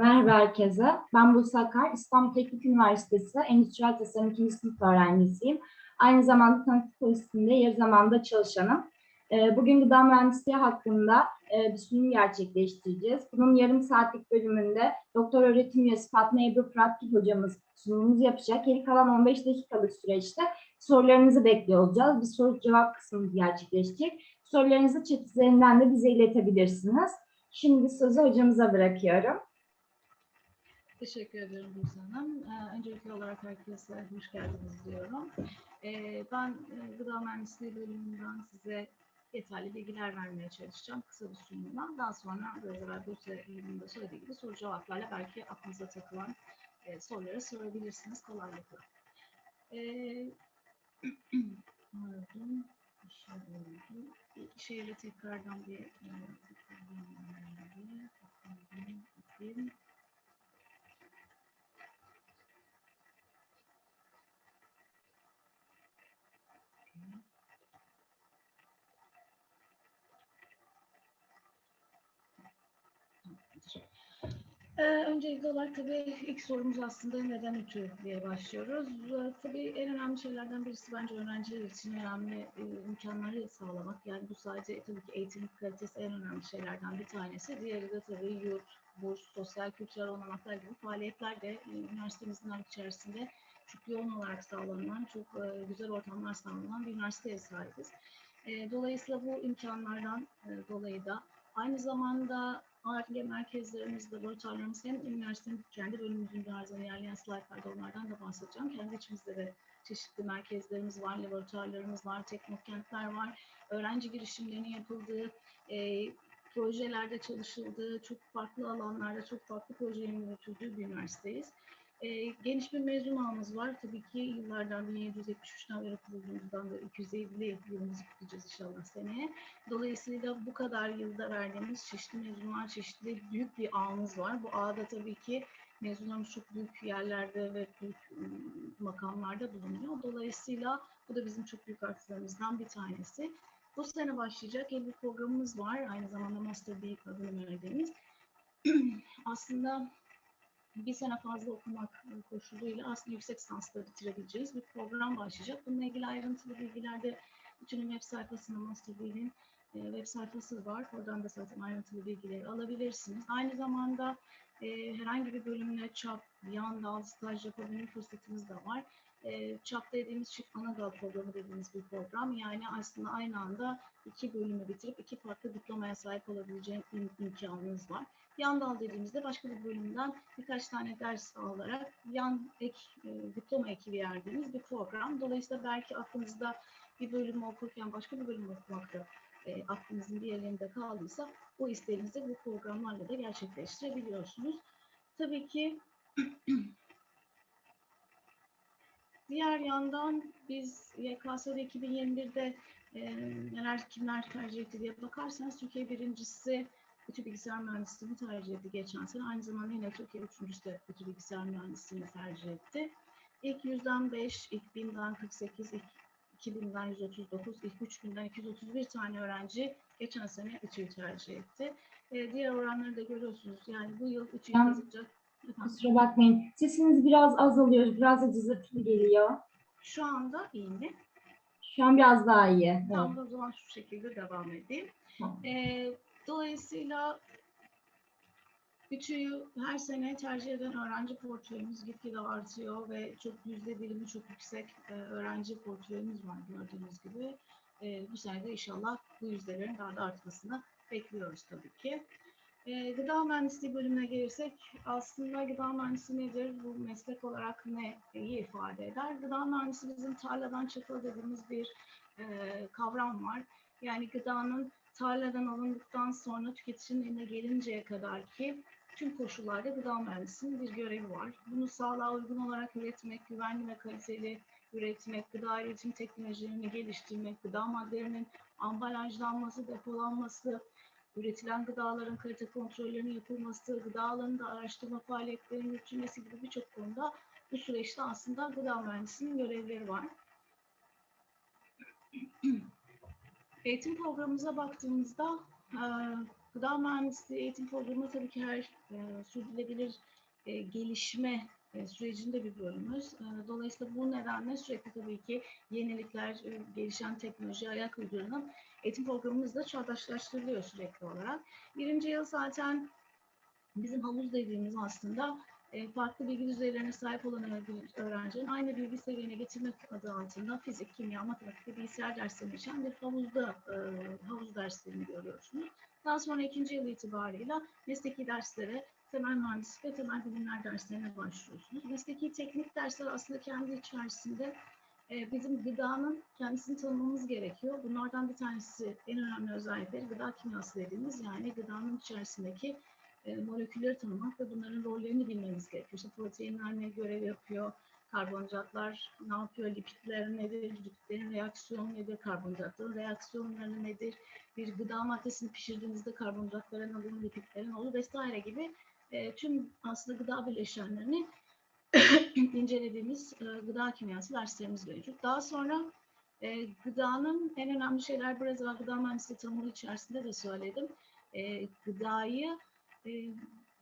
Merhaba herkese. Ben Buse Akar. İstanbul Teknik Üniversitesi Endüstriyel Tasarım 2. sınıf öğrencisiyim. Aynı zamanda tanıtık polisinde yarı zamanda çalışanım. Ee, Bugün gıda mühendisliği hakkında e, bir sunum gerçekleştireceğiz. Bunun yarım saatlik bölümünde doktor öğretim üyesi Fatma Ebru Fıratgil hocamız sunumumuzu yapacak. Geri kalan 15 dakikalık süreçte sorularınızı bekliyor olacağız. Bir soru cevap kısmımız gerçekleşecek. Sorularınızı chat üzerinden de bize iletebilirsiniz. Şimdi sözü hocamıza bırakıyorum. Teşekkür ederim Buse Hanım. Ee, öncelikli olarak herkese hoş geldiniz diyorum. Ee, ben e, gıda mühendisliği bölümünden size yeterli bilgiler vermeye çalışacağım kısa bir sunumla. Daha sonra biraz evvel Buse Hanım'ın da söylediği gibi soru cevaplarla belki aklınıza takılan e, soruları sorabilirsiniz kolaylıkla. Ee, pardon, şey şeyle tekrardan bir e, Ee, öncelikli olarak tabii ilk sorumuz aslında neden ütü diye başlıyoruz. Ee, tabii en önemli şeylerden birisi bence öğrenciler için önemli e, imkanları sağlamak. Yani bu sadece tabii ki eğitim kalitesi en önemli şeylerden bir tanesi. Diğeri de tabii yurt, burs, sosyal kültürel olanaklar gibi faaliyetler de e, üniversitemizin içerisinde çok yoğun olarak sağlanan, çok e, güzel ortamlar sağlanan bir üniversiteye sahibiz. E, dolayısıyla bu imkanlardan dolayı da aynı zamanda ARGE merkezlerimiz, laboratuvarlarımız hem üniversitenin kendi bölümümüzün tarzında ilerleyen slaytlarda onlardan da bahsedeceğim. Kendi içimizde de çeşitli merkezlerimiz var, laboratuvarlarımız var, teknokentler var. Öğrenci girişimlerinin yapıldığı, e, projelerde çalışıldığı, çok farklı alanlarda çok farklı projelerin yürütüldüğü bir üniversiteyiz. E, geniş bir mezun ağımız var. Tabii ki yıllardan 1773'ten beri kurulduğumuzdan da 250 yılımızı kutlayacağız inşallah seneye. Dolayısıyla bu kadar yılda verdiğimiz çeşitli mezunlar, çeşitli büyük bir ağımız var. Bu ağda tabii ki mezunlarımız çok büyük yerlerde ve büyük makamlarda bulunuyor. Dolayısıyla bu da bizim çok büyük artılarımızdan bir tanesi. Bu sene başlayacak yeni bir programımız var. Aynı zamanda Master B adını verdiğimiz. Aslında bir sene fazla okumak koşuluyla aslında yüksek lisansla bitirebileceğiz bir program başlayacak. Bununla ilgili ayrıntılı bilgiler de bütün web sayfasında Master B'nin web sayfası var. Oradan da zaten ayrıntılı bilgileri alabilirsiniz. Aynı zamanda e, herhangi bir bölümle çap, yan dal, staj yapabilme fırsatınız da var. E, çap dediğimiz çift ana dal programı dediğimiz bir program. Yani aslında aynı anda iki bölümü bitirip iki farklı diplomaya sahip olabileceğiniz imkanınız var. Yan dal dediğimizde başka bir bölümden birkaç tane ders alarak yan ek, e, diploma eki verdiğimiz bir program. Dolayısıyla belki aklınızda bir bölümü okurken başka bir bölümü okumakta e, aklınızın bir yerinde kaldıysa o isteğinizi bu programlarla da gerçekleştirebiliyorsunuz. Tabii ki diğer yandan biz YKS'de 2021'de e, neler kimler tercih etti diye bakarsanız Türkiye birincisi Ütü Bilgisayar Mühendisliğini tercih etti geçen sene. Aynı zamanda yine Türkiye üçüncüsü de Ütü Bilgisayar Mühendisliğini tercih etti. İlk yüzden 5, ilk binden 48, ilk 2000'den 139, ilk 3000'den 231 tane öğrenci geçen sene ütüyü tercih etti. Ee, diğer oranları da görüyorsunuz. Yani bu yıl ütüyü Ben- kazanacak. Efendim, Kusura bakmayın. Sesiniz biraz azalıyor. Biraz da cızırtılı geliyor. Şu anda iyi mi? Şu an biraz daha iyi. Evet. Tamam o zaman şu şekilde devam edeyim. Tamam. Ee, dolayısıyla bütüyü her sene tercih eden öğrenci portföyümüz gitgide artıyor ve çok yüzde dilimi çok yüksek e, öğrenci portföyümüz var gördüğünüz gibi. E, bu sene de inşallah bu yüzdelerin daha da artmasını bekliyoruz tabii ki. E, gıda mühendisliği bölümüne gelirsek aslında gıda mühendisliği nedir? Bu meslek olarak neyi ifade eder? Gıda mühendisliği bizim tarladan çakıl dediğimiz bir e, kavram var. Yani gıdanın tarladan alındıktan sonra tüketicinin eline gelinceye kadar ki tüm koşullarda gıda mühendisinin bir görevi var. Bunu sağlığa uygun olarak üretmek, güvenli ve kaliteli üretmek, gıda üretim teknolojilerini geliştirmek, gıda maddelerinin ambalajlanması, depolanması, üretilen gıdaların kalite kontrollerinin yapılması, gıda alanında araştırma faaliyetlerinin yürütülmesi gibi birçok konuda bu süreçte aslında gıda mühendisinin görevleri var. Eğitim programımıza baktığımızda e, Gıda mühendisliği eğitim programı tabii ki her e, sürdürülebilir e, gelişme e, sürecinde bir bölümümüz. E, dolayısıyla bu nedenle sürekli tabii ki yenilikler, e, gelişen teknolojiye ayak uydurulan eğitim programımız da çağdaşlaştırılıyor sürekli olarak. Birinci yıl zaten bizim havuz dediğimiz aslında e, farklı bilgi düzeylerine sahip olan öğrenci- öğrencinin aynı bilgi seviyene getirmek adı altında fizik, kimya, matematik ve bilgisayar derslerini içeren bir havuzda e, havuz derslerini görüyorsunuz. Daha sonra ikinci yıl itibarıyla mesleki derslere, temel mühendislik ve temel bilimler derslerine başlıyorsunuz. Mesleki teknik dersler aslında kendi içerisinde e, bizim gıdanın kendisini tanımamız gerekiyor. Bunlardan bir tanesi en önemli özellikleri gıda kimyası dediğimiz yani gıdanın içerisindeki e, molekülleri tanımak ve bunların rollerini bilmemiz gerekiyor. İşte proteinler ne görev yapıyor, karbonhidratlar ne yapıyor, lipidler nedir, lipidlerin reaksiyonu nedir, karbonhidratların reaksiyonları nedir, bir gıda maddesini pişirdiğinizde karbonhidratların alımı, lipidlerin olur vesaire gibi e, tüm aslında gıda bileşenlerini incelediğimiz e, gıda kimyası derslerimiz mevcut. Daha sonra e, gıdanın en önemli şeyler biraz evvel gıda mühendisliği tanımı içerisinde de söyledim. E, gıdayı e,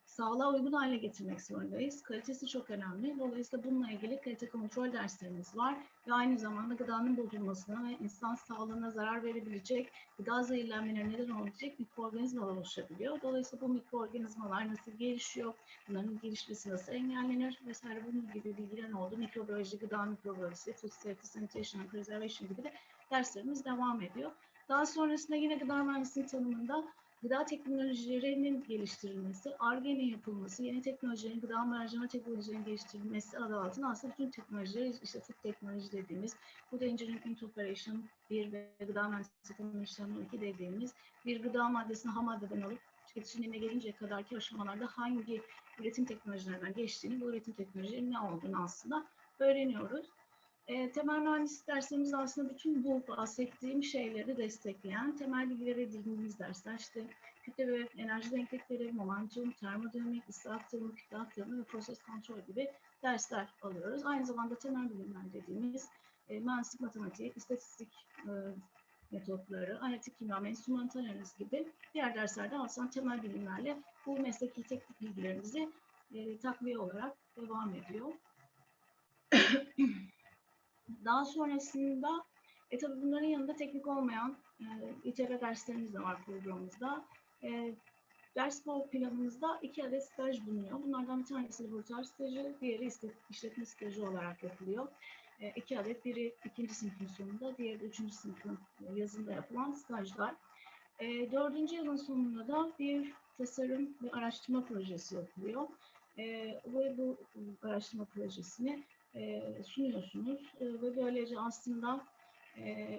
sağlığa uygun hale getirmek zorundayız. Kalitesi çok önemli. Dolayısıyla bununla ilgili kalite kontrol derslerimiz var ve aynı zamanda gıdanın bozulmasına ve insan sağlığına zarar verebilecek gıda zehirlenmelerine neden olabilecek mikroorganizmalar oluşabiliyor. Dolayısıyla bu mikroorganizmalar nasıl gelişiyor, bunların gelişmesi nasıl engellenir vesaire bunun gibi bilgilerin olduğu mikrobiyoloji, gıda mikrobiyolojisi, food safety, sanitation and preservation gibi de derslerimiz devam ediyor. Daha sonrasında yine gıda mühendisliği tanımında gıda teknolojilerinin geliştirilmesi, ARGE'nin yapılması, yeni teknolojilerin, gıda mercanı teknolojilerin geliştirilmesi adı altında aslında bütün teknolojileri, işte food teknoloji dediğimiz, food engineering into operation 1 ve gıda mühendisliği teknolojilerinin 2 dediğimiz bir gıda maddesini ham maddeden alıp tüketicinin gelinceye kadarki aşamalarda hangi üretim teknolojilerinden geçtiğini, bu üretim teknolojilerinin ne olduğunu aslında öğreniyoruz. E, temel mühendislik derslerimiz aslında bütün bu bahsettiğim şeyleri destekleyen temel bilgileri edindiğimiz dersler. İşte kütle ve enerji denklikleri, momentum, termodinamik, ısı aktarımı, kütle aktarımı ve proses kontrol gibi dersler alıyoruz. Aynı zamanda temel bilimler dediğimiz e, mühendislik matematiği, istatistik e, metotları, analitik kimya, enstrümantal analiz gibi diğer derslerde aslında temel bilimlerle bu mesleki teknik bilgilerimizi e, takviye olarak devam ediyor. Daha sonrasında e tabii bunların yanında teknik olmayan e, İTB derslerimiz de var programımızda. E, ders planımızda iki adet staj bulunuyor. Bunlardan bir tanesi laboratuvar stajı, diğeri işletme stajı olarak yapılıyor. E, iki adet, biri ikinci sınıfın sonunda, diğeri de üçüncü sınıfın yazında yapılan stajlar. E, dördüncü yılın sonunda da bir tasarım ve araştırma projesi yapılıyor. E, ve bu araştırma projesini e, sunuyorsunuz E, ve böylece aslında e,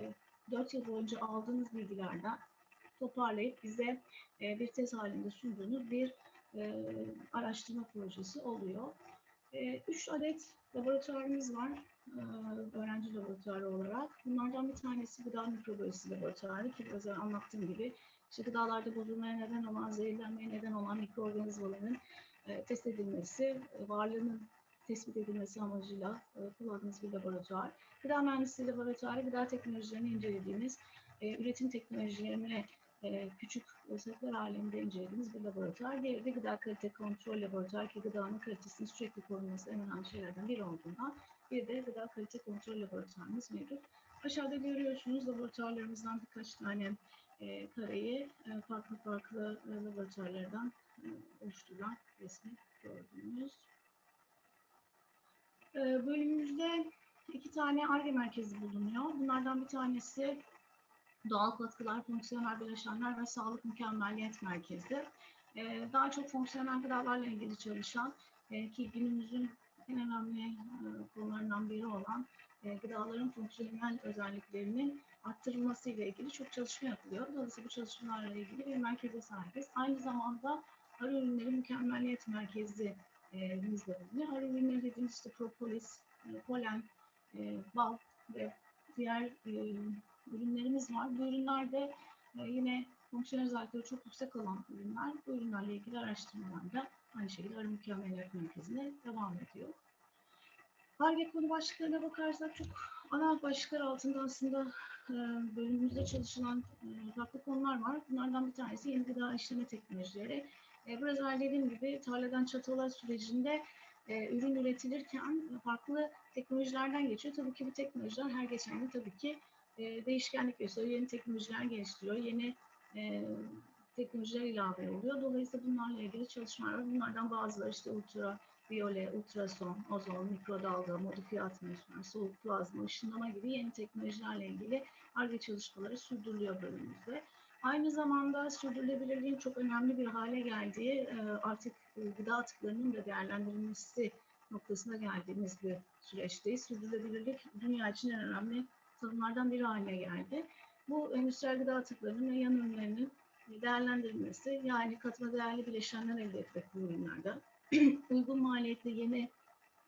4 yıl boyunca aldığınız bilgilerden toparlayıp bize e, bir tez halinde sunduğunuz bir e, araştırma projesi oluyor. 3 adet laboratuvarımız var e, öğrenci laboratuvarı olarak. Bunlardan bir tanesi gıda mikrobiyolojisi laboratuvarı ki biraz önce anlattığım gibi işte gıdalarda bozulmaya neden olan, zehirlenmeye neden olan mikroorganizmaların e, test edilmesi, e, varlığının tespit edilmesi amacıyla e, kullandığımız bir laboratuvar. Gıda mühendisliği laboratuvarı, gıda teknolojilerini incelediğimiz, e, üretim teknolojilerini e, küçük setler halinde incelediğimiz bir laboratuvar. Diğeri de gıda kalite kontrol laboratuvarı ki gıdanın kalitesini sürekli korunması en önemli şeylerden biri olduğundan bir de gıda kalite kontrol laboratuvarımız mevcut. Aşağıda görüyorsunuz laboratuvarlarımızdan birkaç tane e, kareyi e, farklı farklı e, laboratuvarlardan e, oluşturulan resmi gördüğünüz. E, bölümümüzde iki tane ARGE merkezi bulunuyor. Bunlardan bir tanesi doğal katkılar, fonksiyonel bileşenler ve sağlık mükemmelliyet merkezi. E, daha çok fonksiyonel gıdalarla ilgili çalışan e, ki günümüzün en önemli e, konularından biri olan e, gıdaların fonksiyonel özelliklerinin arttırılması ile ilgili çok çalışma yapılıyor. Dolayısıyla bu çalışmalarla ilgili bir merkeze sahibiz. Aynı zamanda arı ürünleri mükemmelliyet merkezi e. Arı ürünleri dediğimiz işte propolis, e, polen, e, bal ve diğer e, ürünlerimiz var. Bu ürünler de e, yine fonksiyonel özellikleri çok yüksek olan ürünler. Bu ürünlerle ilgili araştırmalar da aynı şekilde arı mükemmelliyet merkezine devam ediyor. Harge konu başlıklarına bakarsak çok ana başlıklar altında aslında e, bölümümüzde çalışılan e, farklı konular var. Bunlardan bir tanesi yeni gıda işleme teknolojileri. E, Biraz evvel dediğim gibi tarladan çatala sürecinde e, ürün üretilirken farklı teknolojilerden geçiyor. Tabii ki bu teknolojiler her geçen gün tabii ki e, değişkenlik gösteriyor. Yeni teknolojiler geliştiriyor. Yeni e, teknolojiler ilave oluyor. Dolayısıyla bunlarla ilgili çalışmalar var. Bunlardan bazıları işte ultra biyole, ultrason, ozon, mikrodalga, modifiye atmosfer, soğuk plazma, ışınlama gibi yeni teknolojilerle ilgili ARGE çalışmaları sürdürülüyor bölümümüzde. Aynı zamanda sürdürülebilirliğin çok önemli bir hale geldiği, e, artık gıda atıklarının da değerlendirilmesi noktasına geldiğimiz bir süreçteyiz. Sürdürülebilirlik dünya için en önemli tanımlardan biri haline geldi. Bu endüstriyel gıda atıklarının ve yan ürünlerinin değerlendirilmesi, yani katma değerli bileşenler elde etmek bu ürünlerden, uygun maliyetli yeni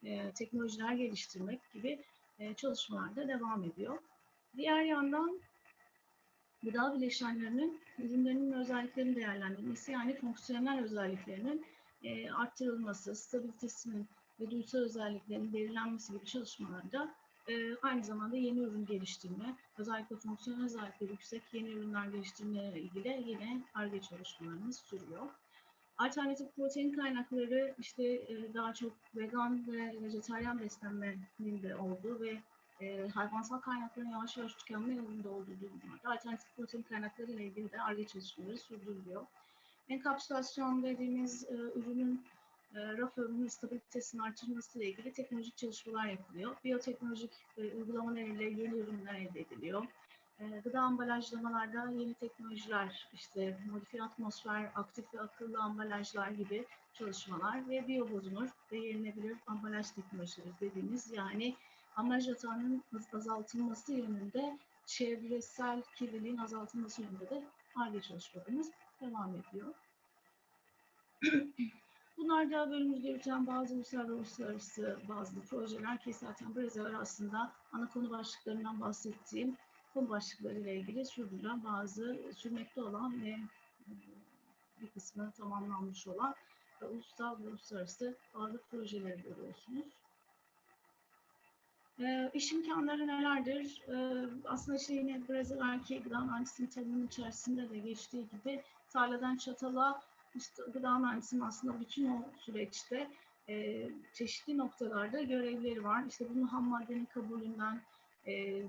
e, teknolojiler geliştirmek gibi e, çalışmalar da devam ediyor. Diğer yandan gıda bileşenlerinin ürünlerinin özelliklerinin değerlendirilmesi yani fonksiyonel özelliklerinin e, arttırılması, stabilitesinin ve duysal özelliklerinin belirlenmesi gibi çalışmalarda e, aynı zamanda yeni ürün geliştirme, özellikle fonksiyonel özellikleri yüksek yeni ürünler geliştirme ile ilgili yine ARGE çalışmalarımız sürüyor. Alternatif protein kaynakları işte e, daha çok vegan ve vejetaryen beslenmenin de olduğu ve e, hayvansal kaynakların yavaş yavaş tükenme yolunda olduğu durumlarda alternatif protein kaynakları ile ilgili de ARGE çalışmaları sürdürülüyor. Enkapsülasyon dediğimiz e, ürünün e, raf ömrünün stabilitesinin artırılması ile ilgili teknolojik çalışmalar yapılıyor. Biyoteknolojik e, uygulamalarıyla yeni ürünler elde ediliyor. E, gıda ambalajlamalarda yeni teknolojiler, işte modifiye atmosfer, aktif ve akıllı ambalajlar gibi çalışmalar ve biyobozunur ve yenilebilir ambalaj teknolojileri dediğimiz yani ambalaj atağının azaltılması yönünde çevresel kirliliğin azaltılması yönünde de ARGE çalışmalarımız devam ediyor. Bunlar da bölümümüzde yürüten bazı uluslararası bazı projeler ki zaten biraz evvel aslında ana konu başlıklarından bahsettiğim konu başlıkları ile ilgili sürdürülen bazı sürmekte olan ve e, bir kısmı tamamlanmış olan ve ve uluslararası bazı projeleri görüyorsunuz. E, iş imkanları nelerdir? E, aslında işte yine biraz evvelki gıda mühendisliğinin tanımının içerisinde de geçtiği gibi tarladan çatala işte gıda mühendisinin aslında bütün o süreçte e, çeşitli noktalarda görevleri var. İşte bunun ham maddenin kabulünden, e,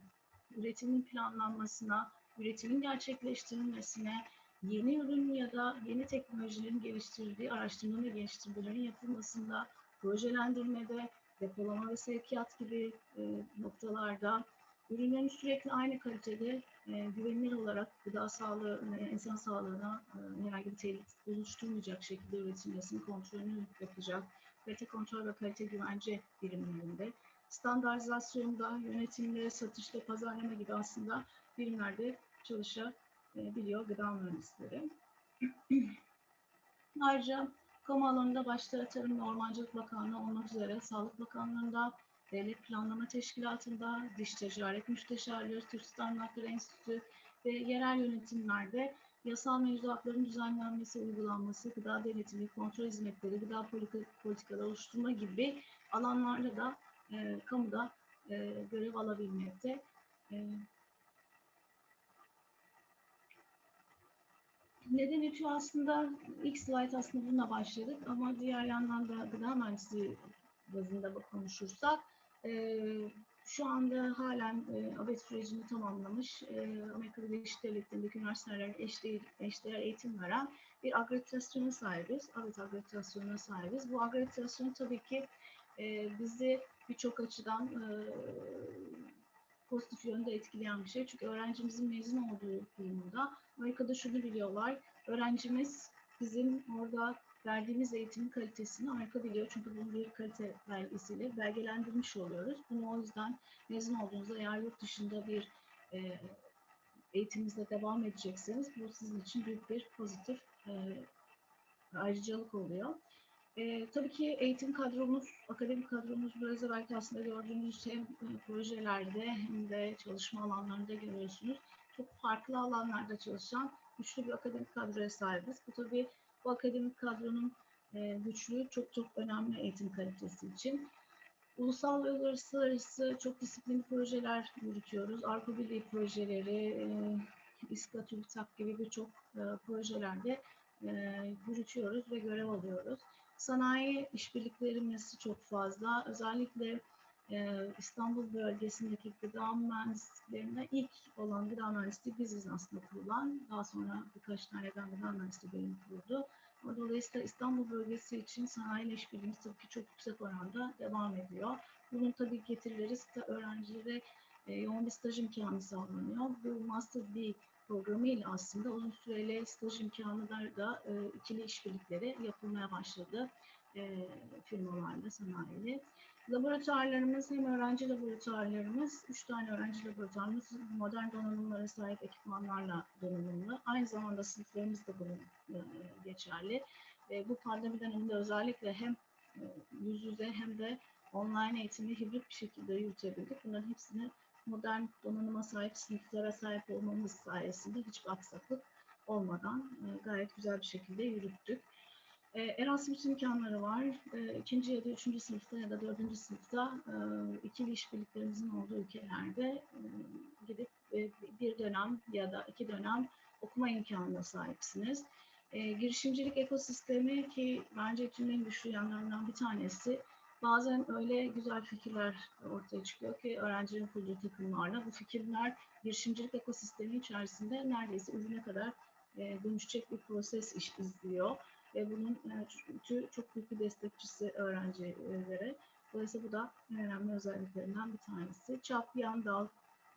üretimin planlanmasına, üretimin gerçekleştirilmesine, yeni ürün ya da yeni teknolojilerin geliştirildiği araştırma ve geliştirmelerin yapılmasında, projelendirmede, depolama ve sevkiyat gibi e, noktalarda ürünlerin sürekli aynı kalitede e, güvenilir olarak gıda sağlığı, e, insan sağlığına e, herhangi bir tehlike oluşturmayacak şekilde üretilmesinin kontrolünü yapacak kalite kontrol ve kalite güvence birimlerinde standartizasyonda, yönetimde, satışta, pazarlama gibi aslında birimlerde çalışabiliyor gıda mühendisleri. Ayrıca kamu alanında başta Tarım ve Ormancılık Bakanlığı olmak üzere Sağlık Bakanlığı'nda, Devlet Planlama Teşkilatı'nda, Dış Ticaret Müsteşarlığı, Türk Standartları Enstitüsü ve yerel yönetimlerde yasal mevzuatların düzenlenmesi, uygulanması, gıda denetimi, kontrol hizmetleri, gıda politikaları oluşturma gibi alanlarda da e, kamuda e, görev alabilmekte. E, neden ütü aslında ilk slide aslında bununla başladık ama diğer yandan da gıda mühendisliği bazında konuşursak e, şu anda halen e, ABET sürecini tamamlamış e, Amerika Birleşik Devletleri'ndeki üniversitelere eşdeğer, eşdeğer eğitim veren bir akreditasyona sahibiz. ABET akreditasyonuna sahibiz. Bu akreditasyon tabii ki e, bizi birçok açıdan e, pozitif yönde etkileyen bir şey. Çünkü öğrencimizin mezun olduğu durumunda Amerika'da şunu biliyorlar. Öğrencimiz bizim orada verdiğimiz eğitimin kalitesini Amerika biliyor. Çünkü bunu bir kalite belgesiyle belgelendirmiş oluyoruz. Bunu o yüzden mezun olduğunuzda eğer yurt dışında bir e, eğitiminizde devam edecekseniz bu sizin için büyük bir pozitif e, ayrıcalık oluyor. E, tabii ki eğitim kadromuz, akademik kadromuz biraz belki aslında gördüğünüz hem projelerde hem de çalışma alanlarında görüyorsunuz. Çok farklı alanlarda çalışan güçlü bir akademik kadroya sahibiz. Bu tabii bu akademik kadronun e, güçlüğü çok çok önemli eğitim kalitesi için. Ulusal ve uluslararası çok disiplinli projeler yürütüyoruz. Avrupa Birliği projeleri, e, İSKA, TÜBİTAK gibi birçok e, projelerde e, yürütüyoruz ve görev alıyoruz. Sanayi işbirliklerimiz çok fazla. Özellikle e, İstanbul bölgesindeki gıda mühendisliklerinde ilk olan gıda mühendisliği biziz aslında kurulan. Daha sonra birkaç tane daha gıda mühendisliği bölümü kuruldu. Ama Dolayısıyla İstanbul bölgesi için sanayi işbirliğimiz tabii ki çok yüksek oranda devam ediyor. Bunun tabii getirileri öğrencilere e, yoğun bir staj imkanı sağlanıyor. Bu Master B programı ile aslında uzun süreli staj imkanı da e, ikili işbirlikleri yapılmaya başladı e, firmalarla, sanayiyle. Laboratuvarlarımız hem öğrenci laboratuvarlarımız, üç tane öğrenci laboratuvarımız modern donanımlara sahip ekipmanlarla donanımlı. Aynı zamanda sınıflarımız da bunun e, geçerli. E, bu pandemi döneminde özellikle hem e, yüz yüze hem de online eğitimi hibrit bir şekilde yürütebildik. Bunların hepsini modern donanıma sahip sınıflara sahip olmamız sayesinde hiçbir aksaklık olmadan e, gayet güzel bir şekilde yürüttük. E, Erasmus imkanları var. E, ikinci ya da üçüncü sınıfta ya da dördüncü sınıfta e, ikili işbirliklerimizin olduğu ülkelerde e, gidip bir dönem ya da iki dönem okuma imkanına sahipsiniz. Girişimcilik ekosistemi ki bence tüm en güçlü yanlarından bir tanesi. Bazen öyle güzel fikirler ortaya çıkıyor ki öğrencilerin kurduğu takımlarla bu fikirler girişimcilik ekosistemi içerisinde neredeyse ürüne kadar e, dönüşecek bir proses iş izliyor ve bunun e, çok büyük bir destekçisi öğrencilere. Dolayısıyla bu da önemli özelliklerinden bir tanesi. Çap, yan dal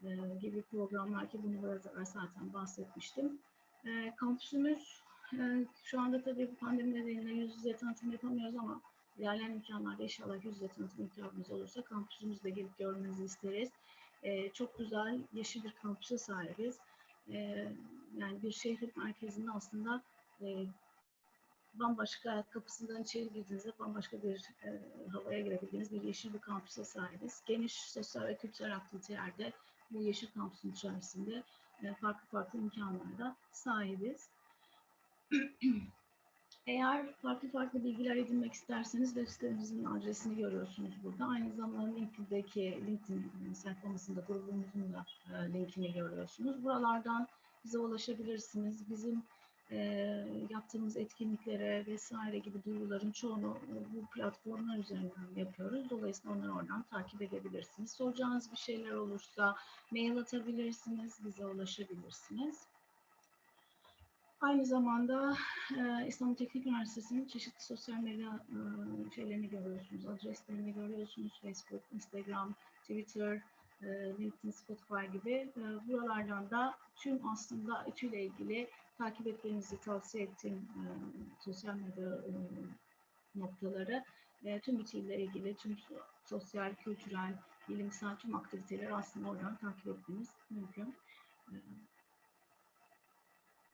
e, gibi programlar ki bunu biraz evvel zaten bahsetmiştim. E, kampüsümüz e, şu anda tabii pandemi nedeniyle yüz yüze tanıtım yapamıyoruz ama ilerleyen imkanlarda inşallah yüz yüze tanıtım imkanımız olursa kampüsümüzde gelip görmenizi isteriz. E, çok güzel, yeşil bir kampüse sahibiz. E, yani bir şehrin merkezinde aslında e, bambaşka kapısından içeri girdiğinizde bambaşka bir e, havaya girebildiğiniz bir yeşil bir kampüse sahibiz. Geniş sosyal ve kültürel aktivitelerde bu yeşil kampüsün içerisinde e, farklı farklı imkanlarda sahibiz. Eğer farklı farklı bilgiler edinmek isterseniz web sitemizin adresini görüyorsunuz burada. Aynı zamanda LinkedIn'deki LinkedIn sayfamızında grubumuzun da e, linkini görüyorsunuz. Buralardan bize ulaşabilirsiniz. Bizim e, yaptığımız etkinliklere vesaire gibi duyuruların çoğunu e, bu platformlar üzerinden yapıyoruz. Dolayısıyla onları oradan takip edebilirsiniz. Soracağınız bir şeyler olursa mail atabilirsiniz, bize ulaşabilirsiniz. Aynı zamanda e, İstanbul Teknik Üniversitesi'nin çeşitli sosyal medya e, şeylerini görüyorsunuz, adreslerini görüyorsunuz. Facebook, Instagram, Twitter, e, LinkedIn, Spotify gibi. E, buralardan da tüm aslında ütüyle ilgili takip etmenizi tavsiye ettiğim e, sosyal medya e, noktaları, e, tüm bütüyle ilgili tüm so- sosyal, kültürel, bilimsel tüm aktiviteleri aslında oradan takip etmeniz mümkün. E,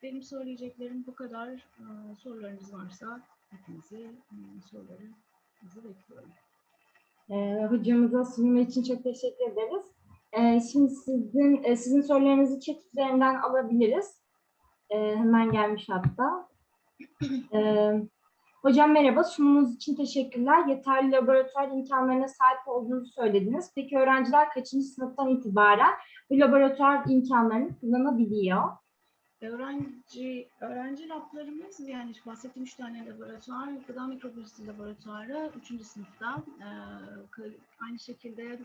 benim söyleyeceklerim bu kadar. E, sorularınız varsa hepinizi e, sorularınızı bekliyorum. Ee, hocamıza sunumu için çok teşekkür ederiz. Ee, şimdi sizin e, sizin sorularınızı chat üzerinden alabiliriz. Ee, hemen gelmiş hatta. Ee, hocam merhaba, sunumunuz için teşekkürler. Yeterli laboratuvar imkanlarına sahip olduğunuzu söylediniz. Peki öğrenciler kaçıncı sınıftan itibaren bu laboratuvar imkanlarını kullanabiliyor? Öğrenci, öğrenci lablarımız yani bahsettiğim üç tane laboratuvar, gıda mikrobiyolojisi laboratuvarı 3. sınıfta. Ee, aynı şekilde e,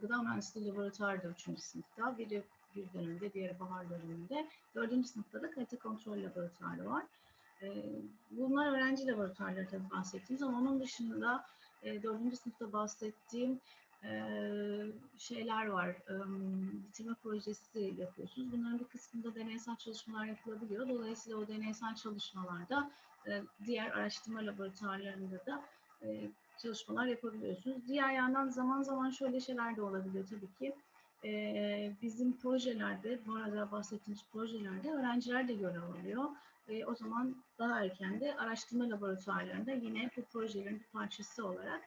gıda mühendisliği laboratuvarı da 3. sınıfta. Biri bir dönemde, diğeri bahar döneminde. 4. sınıfta da kalite kontrol laboratuvarı var. Ee, bunlar öğrenci laboratuvarları tabii bahsettiğimiz ama onun dışında e, 4. sınıfta bahsettiğim şeyler var. Bitirme projesi yapıyorsunuz. Bunların bir kısmında deneysel çalışmalar yapılabiliyor. Dolayısıyla o deneysel çalışmalarda diğer araştırma laboratuvarlarında da çalışmalar yapabiliyorsunuz. Diğer yandan zaman zaman şöyle şeyler de olabiliyor tabii ki. Bizim projelerde, bu arada bahsettiğimiz projelerde öğrenciler de görev alıyor. O zaman daha erken de araştırma laboratuvarlarında yine bu projelerin bir parçası olarak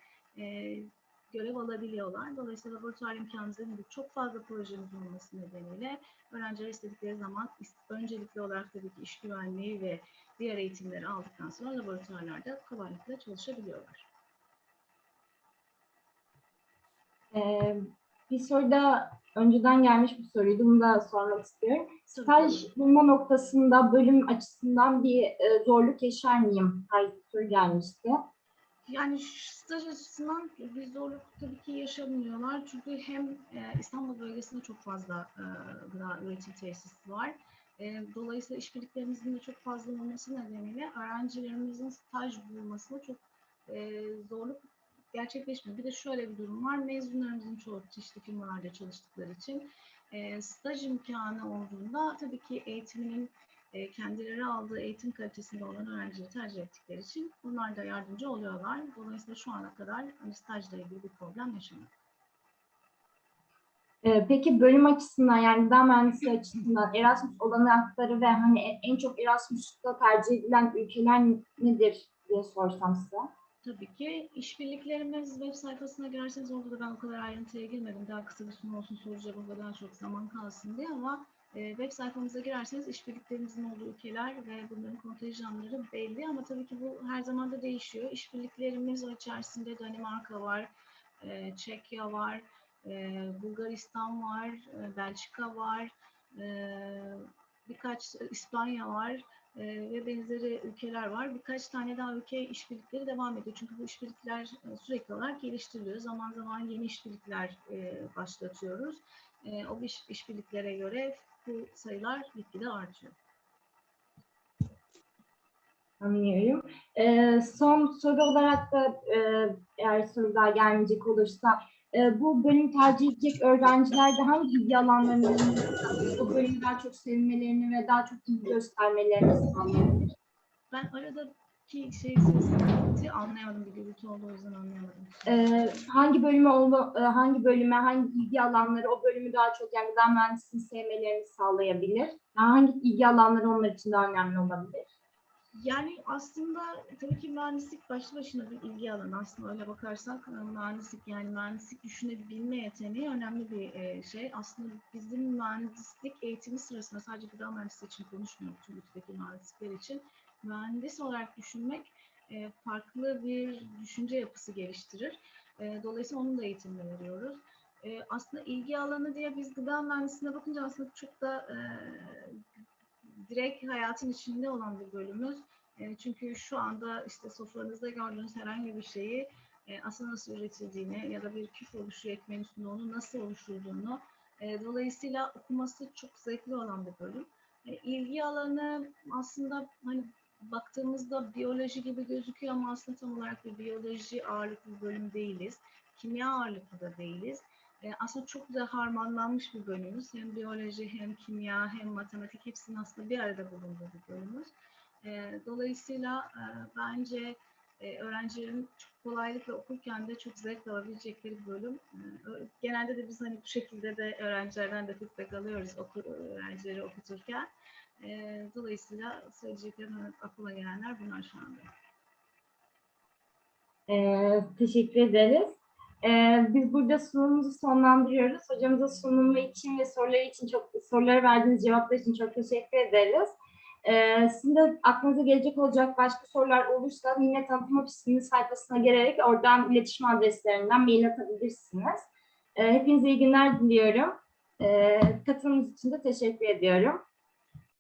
görev alabiliyorlar. Dolayısıyla laboratuvar imkanlarının çok fazla projemiz olması nedeniyle öğrenciler istedikleri zaman öncelikli olarak tabii ki iş güvenliği ve diğer eğitimleri aldıktan sonra laboratuvarlarda kolaylıkla çalışabiliyorlar. Ee, bir soru da önceden gelmiş bir soruydu. Bunu da sormak istiyorum. Staj bulma noktasında bölüm açısından bir e, zorluk yaşar mıyım? Tarzı soru gelmişti. Yani staj açısından bir zorluk tabii ki yaşamıyorlar. Çünkü hem e, İstanbul bölgesinde çok fazla e, gıda üretim tesisi var. E, dolayısıyla işbirliklerimizin de çok fazla olması nedeniyle öğrencilerimizin staj bulmasında çok e, zorluk gerçekleşmiyor. Bir de şöyle bir durum var. Mezunlarımızın çoğu çeşitli firmalarda çalıştıkları için e, staj imkanı olduğunda tabii ki eğitiminin e, kendileri aldığı eğitim kalitesinde olan öğrencileri tercih ettikleri için bunlar da yardımcı oluyorlar. Dolayısıyla şu ana kadar hani stajla ilgili bir problem yaşamadık. Ee, peki bölüm açısından yani gıda mühendisliği açısından Erasmus olanakları ve hani en- çok Erasmus'ta tercih edilen ülkeler nedir diye sorsam size. Tabii ki işbirliklerimiz web sayfasına girerseniz orada da ben o kadar ayrıntıya girmedim. Daha kısa bir sunum olsun soru cevabı daha çok zaman kalsın diye ama e, web sayfamıza girerseniz işbirliklerimizin olduğu ülkeler ve bunların kontenjanları belli ama tabii ki bu her zaman da değişiyor. İşbirliklerimiz içerisinde Danimarka var, e, Çekya var, e, Bulgaristan var, e, Belçika var, birkaç İspanya var ve benzeri ülkeler var. Birkaç tane daha ülke işbirlikleri devam ediyor. Çünkü bu işbirlikler sürekli olarak geliştiriliyor. Zaman zaman yeni işbirlikler başlatıyoruz. O iş, işbirliklere göre bu sayılar gitgide artıyor. Anlıyorum. Ee, son soru olarak da e, eğer soru daha gelmeyecek olursa e, bu bölüm tercih edecek öğrencilerde hangi ilgi alanlarını bu bölümü daha çok sevmelerini ve daha çok ilgi göstermelerini sağlayabilir? Ben aradaki şey sesini anlayamadım. Bir gürültü oldu o yüzden anlayamadım. Ee, hangi bölüme olma- e, hangi bölüme hangi ilgi alanları o bölümü daha çok yani gıda mühendisliğini sevmelerini sağlayabilir? Yani hangi ilgi alanları onlar için daha önemli olabilir? Yani aslında tabii ki mühendislik başlı başına bir ilgi alanı. Aslında öyle bakarsak e, mühendislik yani mühendislik düşünebilme yeteneği önemli bir e, şey. Aslında bizim mühendislik eğitimi sırasında sadece gıda mühendisliği için konuşmuyorum. Tüm mühendislikler için. Mühendis olarak düşünmek e, farklı bir düşünce yapısı geliştirir. E, Dolayısıyla onun da eğitimini veriyoruz. E, Aslında ilgi alanı diye biz gıda mühendisliğine bakınca aslında çok da e, direkt hayatın içinde olan bir bölümümüz. E, çünkü şu anda işte sofranızda gördüğünüz herhangi bir şeyi e, aslında nasıl üretildiğini ya da bir küf oluşuyor ekmeğin üstünde onun nasıl oluşturduğunu e, dolayısıyla okuması çok zevkli olan bir bölüm. E, ilgi alanı aslında hani baktığımızda biyoloji gibi gözüküyor ama aslında tam olarak bir biyoloji ağırlıklı bir bölüm değiliz. Kimya ağırlıklı da değiliz. E, aslında çok güzel harmanlanmış bir bölümümüz. Hem biyoloji hem kimya hem matematik hepsinin aslında bir arada bulunduğu bir bölümümüz. E, dolayısıyla e, bence e, öğrencilerin çok kolaylıkla okurken de çok zevk alabilecekleri bir bölüm. E, genelde de biz hani bu şekilde de öğrencilerden de feedback alıyoruz okur, öğrencileri okuturken. E, dolayısıyla söyleyeceklerim aklıma gelenler bunlar şu anda. Ee, teşekkür ederiz. Ee, biz burada sunumumuzu sonlandırıyoruz. Hocamıza sunumu için ve soruları için çok soruları verdiğiniz cevaplar için çok teşekkür ederiz. Ee, sizin de aklınıza gelecek olacak başka sorular olursa yine tanıtım ofisinin sayfasına gelerek oradan iletişim adreslerinden mail atabilirsiniz. Ee, hepinize iyi günler diliyorum. Ee, katılımınız için de teşekkür ediyorum.